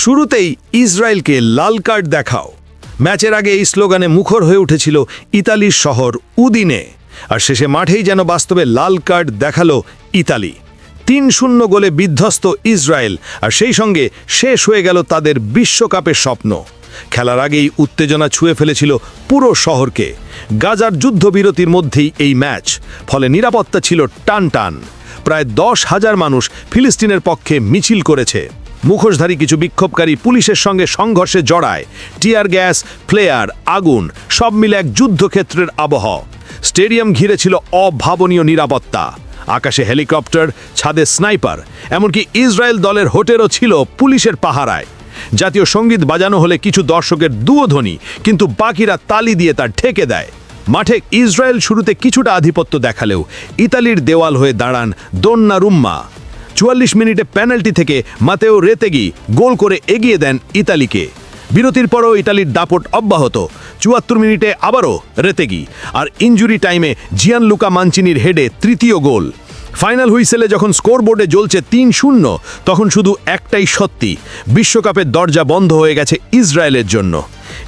শুরুতেই ইসরায়েলকে লাল কার্ড দেখাও। ম্যাচের আগে এই স্লোগানে মুখর হয়ে উঠেছিল ইতালির শহর উদিনে। আর শেষে মাঠেই যেন বাস্তবে লাল কার্ড দেখাল ইতালি। তিন শূন্য গোলে বিধ্বস্ত ইসরায়েল, আর সেই সঙ্গে শেষ হয়ে গেল তাদের বিশ্বকাপের স্বপ্ন। খেলার আগেই উত্তেজনা ছুঁয়ে ফেলেছিল পুরো শহরকে। গাজার যুদ্ধবিরতির মধ্যেই এই ম্যাচ, ফলে নিরাপত্তা ছিল টান টান। প্রায় দশ হাজার মানুষ ফিলিস্তিনের পক্ষে মিছিল করেছে। মুখোশধারী কিছু বিক্ষোভকারী পুলিশের সঙ্গে সংঘর্ষে জড়ায়। টিয়ার গ্যাস, ফ্লেয়ার, আগুন, সব মিলে এক যুদ্ধক্ষেত্রের আবহ। স্টেডিয়াম ঘিরে ছিল অভাবনীয় নিরাপত্তা। আকাশে হেলিকপ্টার, ছাদে স্নাইপার, এমনকি ইসরায়েল দলের হোটেলও ছিল পুলিশের পাহারায়। জাতীয় সংগীত বাজানো হলে কিছু দর্শকের দুয়োধ্বনি কিন্তু বাকিরা তালি দিয়ে তার ঠেকে দেয়। মাঠে ইসরায়েল শুরুতে কিছুটা আধিপত্য দেখালেও ইতালির দেওয়াল হয়ে দাঁড়ান দোন্নারুম্মা। চুয়াল্লিশ মিনিটে পেনাল্টি থেকে মাতেও রেতেগি গোল করে এগিয়ে দেন ইতালিকে। বিরতির পরও ইতালির দাপট অব্যাহত। চুয়াত্তর মিনিটে আবারও রেতেগি। আর ইঞ্জুরি টাইমে জিয়ান লুকা মানচিনির হেডে তৃতীয় গোল। ফাইনাল হুইসেলে যখন স্কোরবোর্ডে জ্বলছে তিন শূন্য, তখন শুধু একটাই সত্যি, বিশ্বকাপের দরজা বন্ধ হয়ে গেছে ইসরায়েলের জন্য।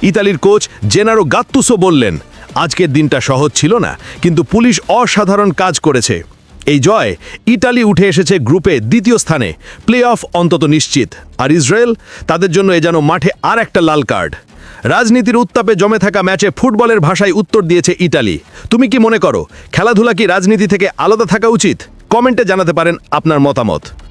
ইতালির কোচ জেনারো গাত্তুসো বললেন, আজকের দিনটা সহজ ছিল না, কিন্তু পুলিশ অসাধারণ কাজ করেছে। এই জয় ইটালি উঠে এসেছে গ্রুপে দ্বিতীয় স্থানে। প্লে অফ অন্তত নিশ্চিত। আর ইসরায়েল, তাদের জন্য এ যেন মাঠে আর একটা লাল কার্ড। রাজনীতির উত্তাপে জমে থাকা ম্যাচে ফুটবলের ভাষায় উত্তর দিয়েছে ইটালি। তুমি কি মনে করো, খেলাধুলা কি রাজনীতি থেকে আলাদা থাকা উচিত? কমেন্টে জানাতে পারেন আপনার মতামত।